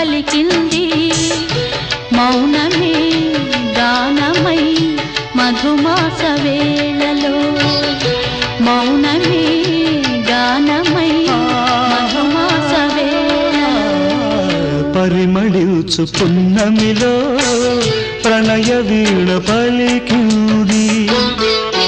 పలికింది. మౌనమే గానమై మధుమాస వేళలో. మౌనమే గానమై మధుమాస వేళలో. పరిమళించు పున్నమిలో ప్రణయ వీణ పలికింది.